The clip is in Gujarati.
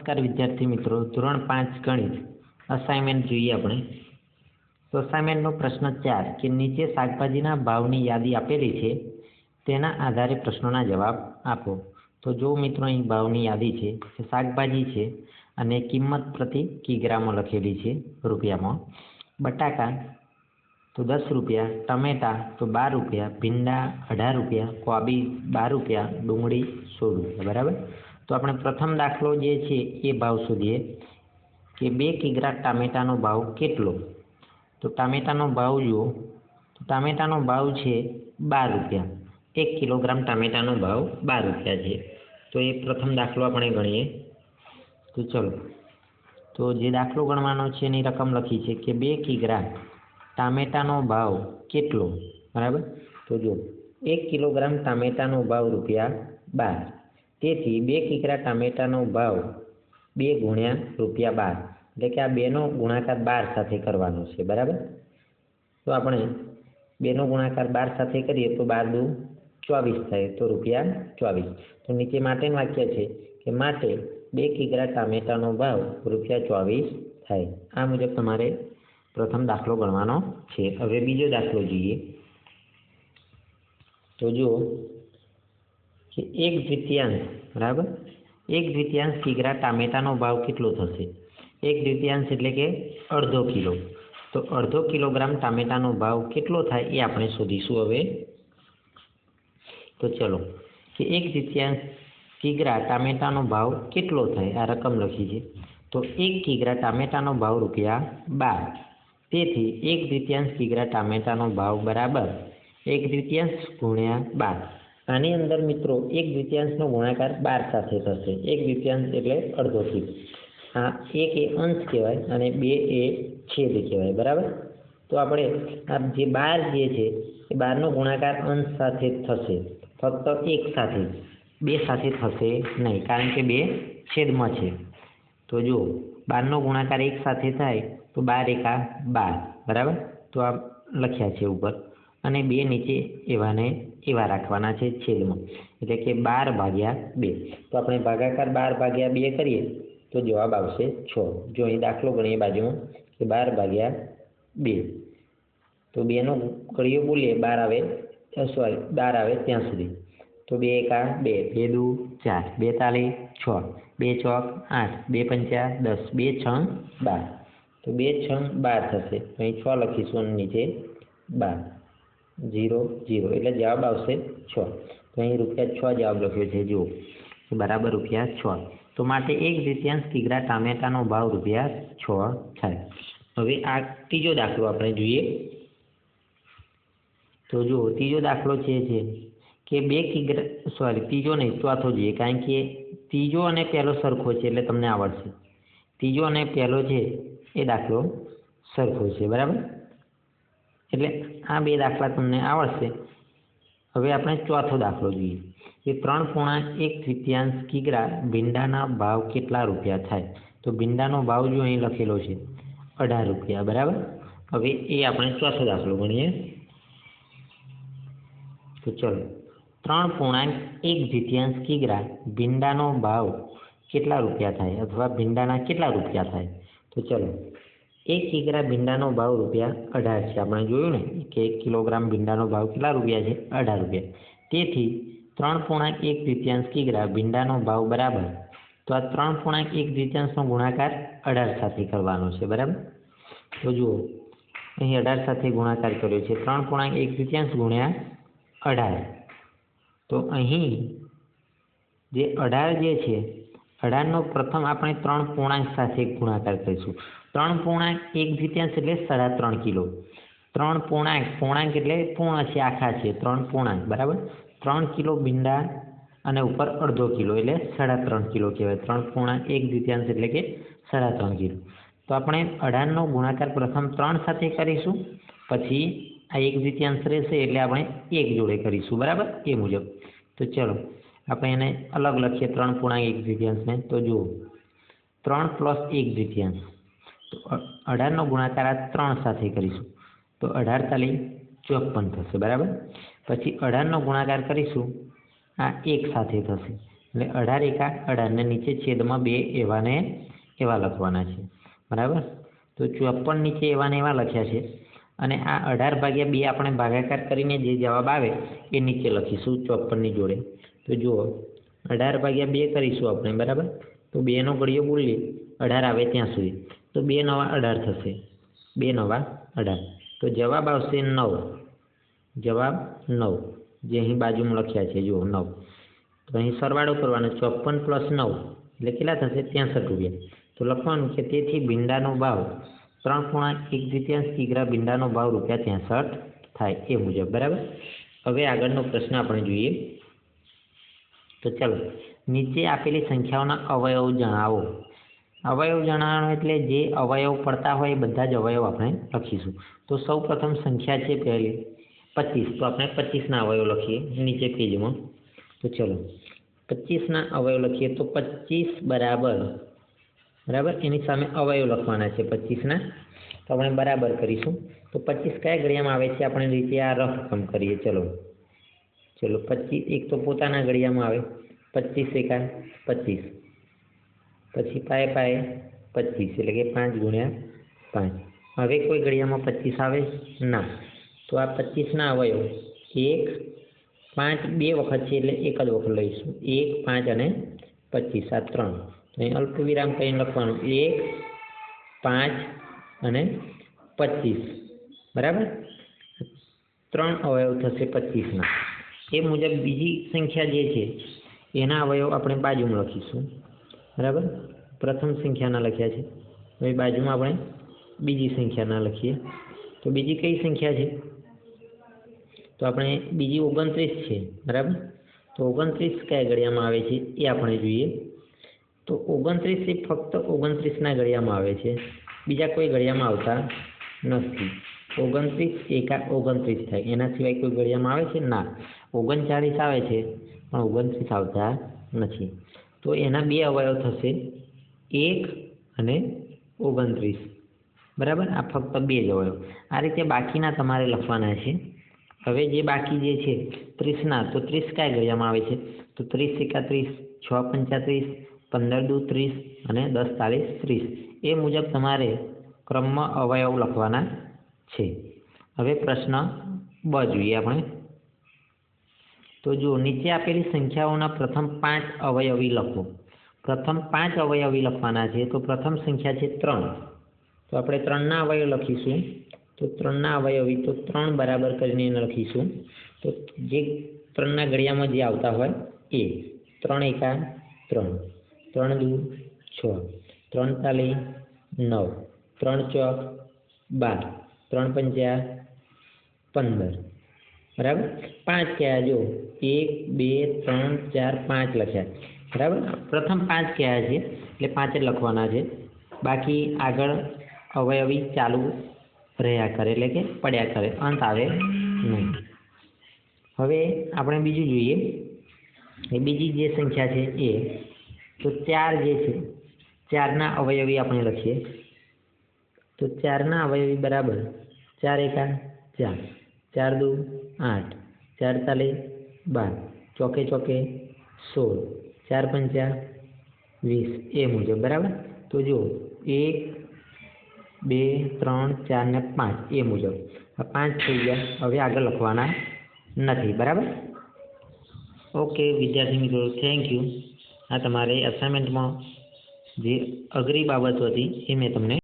નમસ્કાર વિદ્યાર્થી મિત્રો, ધોરણ પાંચ ગણિત અસાઇનમેન્ટ જોઈએ આપણે. તો અસાઇનમેન્ટનો પ્રશ્ન ચાર, કે નીચે શાકભાજીના ભાવની યાદી આપેલી છે, તેના આધારે પ્રશ્નોના જવાબ આપો. તો જો મિત્રો અહીં ભાવની યાદી છે કે શાકભાજી છે, અને કિંમત પ્રતિ કિગ્રામાં લખેલી છે, રૂપિયામાં, બટાકા, તો દસ રૂપિયા, ટમેટા, તો બાર રૂપિયા, ભીંડા, અઢાર રૂપિયા, કોબી, બાર રૂપિયા, ડુંગળી, સોળ રૂપિયા, બરાબર? તો આપણે પ્રથમ દાખલો જે છે એ ભાવ શોધીએ કે બે કિગ્રા ટામેટાનો ભાવ કેટલો? તો ટામેટાનો ભાવ જુઓ. તો ટામેટાનો ભાવ છે બાર રૂપિયા. એક કિલોગ્રામ ટામેટાનો ભાવ બાર રૂપિયા છે. તો એ પ્રથમ દાખલો આપણે ગણીએ. તો ચલો. તો જે દાખલો ગણવાનો છે એની રકમ લખી છે કે બે કિગ્રા ટામેટાનો ભાવ કેટલો? બરાબર? તો જો એક કિલોગ્રામ ટામેટાનો ભાવ રૂપિયા બાર. તેથી બે કિકરા ટામેટાનો ભાવ બે ગુણ્યા રૂપિયા બાર. એટલે કે આ બેનો ગુણાકાર બાર સાથે કરવાનો છે, બરાબર? તો આપણે બેનો ગુણાકાર બાર સાથે કરીએ તો બાર દુ ચોવીસ થાય, તો રૂપિયા ચોવીસ. તો નીચે માટેનું વાક્ય છે કે માટે બે કિકરા ટામેટાનો ભાવ રૂપિયા ચોવીસ થાય. આ મુજબ તમારે પ્રથમ દાખલો ગણવાનો છે. હવે બીજો દાખલો જોઈએ. તો જુઓ. કે એક દ્વિતીયાંશ, બરાબર? એક દ્વિતીયાંશ કિગ્રા ટામેટાનો ભાવ કેટલો થશે? એક દ્વિતીયાંશ એટલે કે અડધો કિલો. તો અડધો કિલોગ્રામ ટામેટાનો ભાવ કેટલો થાય એ આપણે શોધીશું હવે. તો ચલો, કે એક દ્વિતીયાંશ કિગ્રા ટામેટાનો ભાવ કેટલો થાય? આ રકમ લખી છે. તો એક કિગ્રા ટામેટાનો ભાવ રૂપિયા બાર. તેથી એક દ્વિતીયાંશ કિગ્રા ટામેટાનો ભાવ બરાબર એક દ્વિતીયાંશ ગુણ્યા બાર. આની અંદર મિત્રો એક દ્વિતીયાંશનો ગુણાકાર બાર સાથે થશે. એક દ્વિતીયાંશ એટલે અડધો કિલો આ એક એ અંશ કહેવાય અને બે એ છેદ કહેવાય. બરાબર? તો આપણે આ જે બાર જે છે, એ બારનો ગુણાકાર અંશ સાથે થશે. ફક્ત એક સાથે. બે સાથે થશે નહીં, કારણ કે બે છેદમાં છે. તો જુઓ બારનો ગુણાકાર એક સાથે થાય, તો બાર એકા બાર. બરાબર? તો આ લખ્યા છે ઉપર. અને બે નીચે એવાને એવા રાખવાના છે છેદમાં. એટલે કે બાર ભાગ્યા બે. તો આપણે ભાગાકાર બાર ભાગ્યા બે કરીએ તો જવાબ આવશે છ. જો અહીં દાખલો ગણીએ બાજુમાં, કે બાર ભાગ્યા બે. તો બેનો કડીઓ બોલીએ, બાર આવે સોરી, બાર આવે ત્યાં સુધી. તો બે એકા બે. બે દુ ચાર. બેતાલીસ છ. બે ચોક આઠ. બે પંચા દસ. બે છ બાર. તો બે છ બાર થશે. અહીં છ લખીશું નીચે બાર. Zero zero. એટલે જવાબ આવશે છ. તો અહીં રૂપિયા છ જવાબ લખ્યો છે, જુઓ. બરાબર રૂપિયા છ. તો માટે એક દ્વિતીયાંશ કિગ્રા ટામેટાનો ભાવ રૂપિયા છ થાય. હવે આ ત્રીજો દાખલો આપણે જોઈએ. તો જુઓ, ત્રીજો દાખલો છે છે કે બે કિગ્રા સોરી ત્રીજો નહીં, ચોથો જોઈએ કારણ કે ત્રીજો અને પહેલો સરખો છે, એટલે તમને આવડશે. ત્રીજો અને પહેલો છે એ દાખલો સરખો છે, બરાબર? એટલે આ બે દાખલા તમને આવડશે. હવે આપણે ચોથો દાખલો જોઈએ. કે ત્રણ પૂર્ણાંક એક તૃતીયાંશ કિગ્રા ભીંડાના ભાવ કેટલા રૂપિયા થાય? તો ભીંડાનો ભાવ જો અહીં લખેલો છે, અઢાર રૂપિયા, બરાબર? હવે એ આપણે ચોથો દાખલો ગણીએ. તો ચલો, ત્રણ પૂર્ણાંક એક દ્વિતીયાંશ કિગ્રા ભીંડાનો ભાવ કેટલા રૂપિયા થાય? અથવા ભીંડાના કેટલા રૂપિયા થાય? તો ચલો એક કિગ્રા ભીંડાનો ભાવ રૂપિયા અઢાર છે. આપણે જોયું ને કે એક કિલોગ્રામ ભીંડાનો ભાવ કેટલા રૂપિયા છે? અઢાર રૂપિયા. તેથી ત્રણ પૂર્ણાંક એક દ્વિતીયાંશ કિગ્રા ભીંડાનો ભાવ બરાબર. તો આ ત્રણ પૂર્ણાંક એક દ્વિતીયાંશનો ગુણાકાર અઢાર સાથે કરવાનો છે, બરાબર? તો જુઓ, અહીં અઢાર સાથે ગુણાકાર કર્યો છે. ત્રણ પૂર્ણાંક એક દ્વિતીયાંશ ગુણ્યા અઢાર. તો અહીં જે અઢાર જે છે અઢારનો પ્રથમ આપણે ત્રણ પૂર્ણાંક સાથે ગુણાકાર કરીશું. ત્રણ પૂર્ણાંક એક દ્વિતીયાંશ એટલે સાડા ત્રણ કિલો. ત્રણ પૂર્ણાંક પૂર્ણાંક એટલે પૂર્ણ છે, આખા છે. ત્રણ પૂર્ણાંક, બરાબર? ત્રણ કિલો ભીંડા અને ઉપર અડધો કિલો એટલે સાડા ત્રણ કિલો કહેવાય. ત્રણ પૂર્ણાંક એક દ્વિતીયાંશ એટલે કે સાડા ત્રણ કિલો. તો આપણે અઢારનો ગુણાકાર પ્રથમ ત્રણ સાથે કરીશું. પછી આ એક દ્વિતીયાંશ રહેશે એટલે આપણે એક જોડે કરીશું. બરાબર? એ મુજબ. તો ચલો આપણે એને અલગ લખીએ, ત્રણ પૂર્ણાંક એક દ્વિતીયાંશને તો જુઓ, ત્રણ પ્લસ એક દ્વિતીયાંશ. તો અઢારનો ગુણાકાર આ ત્રણ સાથે કરીશું. તો અઢાર તાલી ચોપન થશે, બરાબર? પછી અઢારનો ગુણાકાર કરીશું, આ એક સાથે થશે. એટલે અઢાર એકા અઢારને નીચે છેદમાં બે એવાને એવા લખવાના છે. બરાબર? તો ચોપન નીચે એવાને એવા લખ્યા છે. અને આ અઢાર ભાગ્યા બે આપણે ભાગાકાર કરીને જે જવાબ આવે, એ નીચે લખીશું ચોપનની જોડે. તો જુઓ, અઢાર ભાગ્યા બે કરીશું આપણે, બરાબર? તો બેનો ઘડીઓ બોલીએ, અઢાર આવે ત્યાં સુધી. તો બે નવા અઢાર થશે. બે નવા અઢાર. તો જવાબ આવશે નવ. જવાબ નવ. જે અહીં બાજુમાં લખ્યા છે, જુઓ, નવ. તો અહીં સરવાળો કરવાનો, ચોપન પ્લસ નવ. એટલે કેટલા થશે? ત્યાંસઠ રૂપિયા. તો લખવાનું કે તેથી ભીંડાનો ભાવ ત્રણ પૂર્ણાંક એક દ્વિતીયાંશ કિગ્રા ભીંડાનો ભાવ રૂપિયા ત્યાંસઠ થાય એ મુજબ, બરાબર? હવે આગળનો પ્રશ્ન આપણે જોઈએ. તો ચાલો, નીચે આપેલી સંખ્યાઓના અવયવ જણાવો. અવયવ જણાવવાનો એટલે જે અવયવ પડતા હોય એ બધા જ અવયવ આપણે લખીશું. તો સૌ પ્રથમ સંખ્યા છે પહેલી, પચીસ. તો આપણે પચીસના અવયવ લખીએ નીચે પેજમાં. તો ચલો, પચીસના અવયવ લખીએ તો પચીસ બરાબર બરાબર? એની સામે અવયવ લખવાના છે પચીસના. તો આપણે બરાબર કરીશું. તો પચીસ કયા ઘડિયામાં આવે છે? આપણે રીતે આ રફ રકમ કરીએ. ચલો. ચલો, પચીસ, એક તો પોતાના ઘડિયામાં આવે. પચીસ એકા પચીસ. પછી પાએ પાએ પચીસ, એટલે કે પાંચ ગુણ્યા પાંચ. હવે કોઈ ઘડિયામાં પચીસ આવે? ના. તો આ પચીસના અવયવ, એક, પાંચ, બે વખત છે એટલે એક જ વખત લઈશું. એક, પાંચ અને પચીસ, આ ત્રણ. અહીં અલ્પ વિરામ કરીને લખવાનું. એક, પાંચ અને પચીસ. બરાબર? ત્રણ અવયવ થશે પચીસના. એ મુજબ બીજી સંખ્યા જે છે, એના અવયવ આપણે બાજુમાં લખીશું. બરાબર? પ્રથમ સંખ્યાના લખ્યા છે. હવે બાજુમાં આપણે બીજી સંખ્યાના લખીએ. તો બીજી કઈ સંખ્યા છે? તો આપણે બીજી ઓગણત્રીસ છે. બરાબર? તો ઓગણત્રીસ કયા ઘડિયામાં આવે છે? એ આપણે જોઈએ. તો ઓગણત્રીસ એ ફક્ત ઓગણત્રીસના ઘડિયામાં આવે છે. બીજા કોઈ ઘડિયામાં આવતા નથી. ઓગણત્રીસ, એકા ઓગણત્રીસ થાય. એના સિવાય કોઈ ઘડિયામાં આવે છે? ના. ઓગણચાળીસ આવે છે, પણ ઓગણત્રીસ આવતા નથી. તો એના બે અવયવ થશે. એક અને ઓગણત્રીસ. બરાબર? આ ફક્ત બે જ અવયવ. આ રીતે બાકીના તમારે લખવાના છે. હવે જે બાકી જે છે, ત્રીસના, તો ત્રીસ કયા ઘડિયામાં આવે છે? તો ત્રીસ, એકાત્રીસ, છ, પંચાત્રીસ, પંદર, દુ, ત્રીસ અને દસ, ચાલીસ, ત્રીસ. એ મુજબ તમારે ક્રમમાં અવયવ લખવાના છે. હવે પ્રશ્ન બ જોઈએ આપણે. તો જો નીચે આપેલી સંખ્યાઓના પ્રથમ પાંચ અવયવી લખો. પ્રથમ પાંચ અવયવી લખવાના છે, તો પ્રથમ સંખ્યા છે ત્રણ. તો આપણે ત્રણના અવયવ લખીશું. તો ત્રણના અવયવી, તો ત્રણ બરાબર કરીને એને લખીશું. તો જે ત્રણના ઘડિયામાં જે આવતા હોય, એ ત્રણ એકા ત્રણ. ત્રણ દુ છ. ત્રણ તાલી નવ. ત્રણ ચોક બાર. ત્રણ પંચા પંદર. બરાબર? પાંચ કયા? જો, એક, બે, ત્રણ, ચાર, પાંચ લખ્યા. બરાબર? પ્રથમ પાંચ કયા છે? એટલે પાંચ જ લખવાના છે. બાકી આગળ અવયવી ચાલુ રહ્યા કરે, એટલે કે પડ્યા કરે. અંત આવે નહીં. હવે આપણે બીજું જોઈએ. એ બીજી જે સંખ્યા છે એ, તો ચાર જે છે, ચારના અવયવી આપણે લખીએ. તો ચારના અવયવી બરાબર. ચાર એકા ચાર. ચાર દુ આઠ. ચાર તાલે બાર. ચોકે ચોકે સોળ. ચાર પંચા વીસ. એ મુજબ, બરાબર? તો જુઓ, એક, બે, ત્રણ, ચાર ને પાંચ. એ મુજબ. પાંચ થઈ ગયા. હવે આગળ લખવાના નથી. બરાબર? ઓકે, વિદ્યાર્થી મિત્રો, થેન્ક યુ. આ તમારે અસાઇનમેન્ટમાં જે અઘરી બાબતો હતી એ મેં તમને